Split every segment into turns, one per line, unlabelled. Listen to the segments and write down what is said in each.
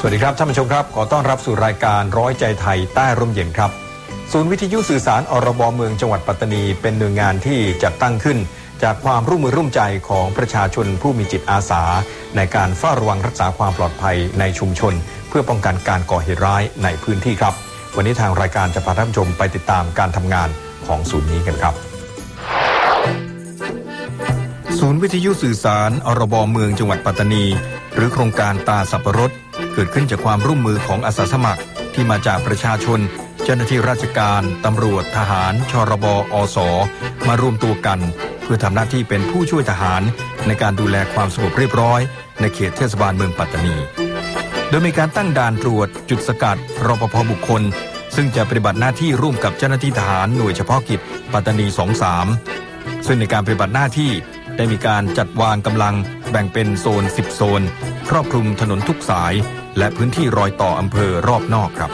สวัสดีครับท่านผู้ชมครับ ขอต้อนรับสู่รายการร้อยใจไทยใต้ร่มเย็นครับ ศูนย์วิทยุสื่อสารอรบเมืองจังหวัดปัตตานี เป็นหน่วยงานที่จัดตั้งขึ้น จากความร่วมมือร่วมใจของประชาชนผู้มีจิตอาสา ในการเฝ้าระวังรักษาความปลอดภัยในชุมชน เพื่อป้องกันการก่อเหตุร้ายในพื้นที่ครับ วันนี้ทางรายการจะพาท่านผู้ชมไปติดตามการทำงานของศูนย์นี้กันครับศูนย์วิทยุสื่อสารอรบเมืองจังหวัดปัตตานี หรือโครงการตาสับปะรด เกิดขึ้นจากความร่วมมือของอาสาสมัครที่มาจากประชาชน เจ้าหน้าที่ราชการ ตำรวจทหาร ชรบอสมารวมตัวกัน เพื่อทำหน้าที่เป็นผู้ช่วยทหาร ในการดูแลความสงบเรียบร้อย ในเขตเทศบาลเมืองปัตตานี โดยมีการตั้งด่านตรวจ จุดสกัดรปภบุคคล ซึ่งจะปฏิบัติหน้าที่ร่วมกับเจ้าหน้าที่ทหารหน่วยเฉพาะกิจปัตตานี 23 ซึ่งในการปฏิบัติหน้าที่ได้มีการจัดวางกำลัง แบ่งเป็นโซน 10 โซน ครอบคลุมถนนทุกสาย และพื้นที่รอยต่ออำเภอรอบนอกครับ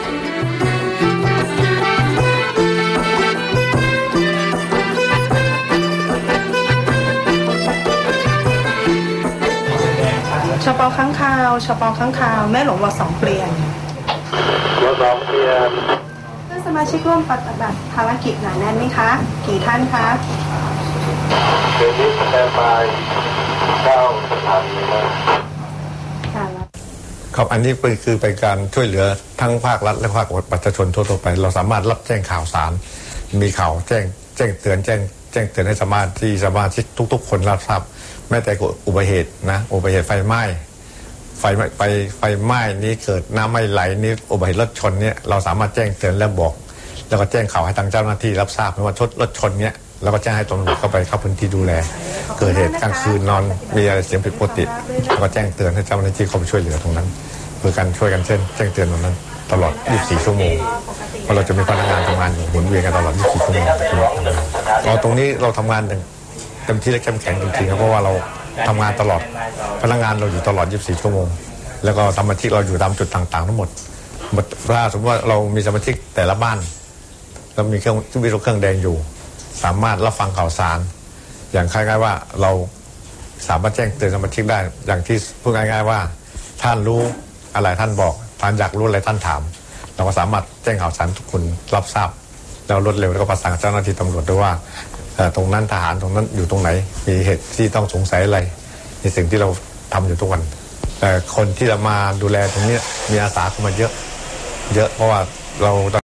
ชปอข้างคาวชปอข้างคาว แม่หลวงวอสองเปลี่ยน
รถสองเพียน
เพื่อนสมาชิกร่วมปฏิบัติภารกิจหนาแน่นไหมคะ กี่ท่านคะ
เดี๋ยวนี้สแตนบาย เก้าสถานีนะ
ค่ะ
ครับอันนี้คือเป็นการช่วยเหลือทั้งภาครัฐและภาคประชาชนทั่วๆไป เราสามารถรับแจ้งข่าวสาร มีข่าวแจ้งแจ้งเตือนแจ้งแจ้งเตือนให้สมาชิกสมาชิกทุก ๆ คนรับทราบแม้แต่อุบัติเหตุนะอุบัติเหตุไฟไหม้ไฟไหม้ไฟไฟไหม้นี้เกิดน้ำไม่ไหลนี่อุบัติเหตุรถชนเนี่ยเราสามารถแจ้งเตือนและบอก แล้วก็แจ้งข่าวให้ทางเจ้าหน้าที่รับทราบไม่ว่าชดรถชนเนี่ย แล้วก็แจ้งให้ตำรวจเข้าไปเข้าพื้นที่ดูแล เกิดเหตุกลางคืนนอนมีอะไรเสียงผิดปกติแล้วก็แจ้งเตือนให้เจ้าหน้าที่เข้าไปช่วยเหลือตรงนั้นคือการช่วยกันเช่นแจ้งเตือนตรงนั้น ตลอด 24 ชั่วโมงเพราะเราจะมีพนักงานทำงานหมุนเวียนกันตลอด 24 ชั่วโมงเราตรงนี้เราทำงานเต็มที่และเข้มแข็งจริงๆครับเพราะว่าเราทำงานตลอดพนักงานเราอยู่ตลอด 24 ชั่วโมง แล้วก็สมาชิกเราอยู่ตามจุดต่างๆ ทั้งหมดหมดถ้าสมมติว่าเรามีสมาชิกแต่ละบ้านเรามีเครื่องวิทยุเครื่องแดงอยู่ สามารถรับฟังข่าวสาร อย่างคล้ายๆว่าเราสามารถแจ้งเตือนสมาชิกได้ อย่างที่พูดง่ายๆว่า ท่านรู้อะไรท่านบอกท่านอยากรู้อะไรท่านถาม เราก็สามารถแจ้งข่าวสารทุกคนรับทราบแล้วรวดเร็วแล้วก็ประสานเจ้าหน้าที่ตำรวจด้วยว่าตรงนั้นทหารตรงนั้นอยู่ตรงไหน มีเหตุที่ต้องสงสัยอะไรในสิ่งที่เราทำอยู่ทุกวันแต่คนที่จะมาดูแลตรงนี้มีอาสาเข้ามาเยอะ เยอะเพราะว่าเรา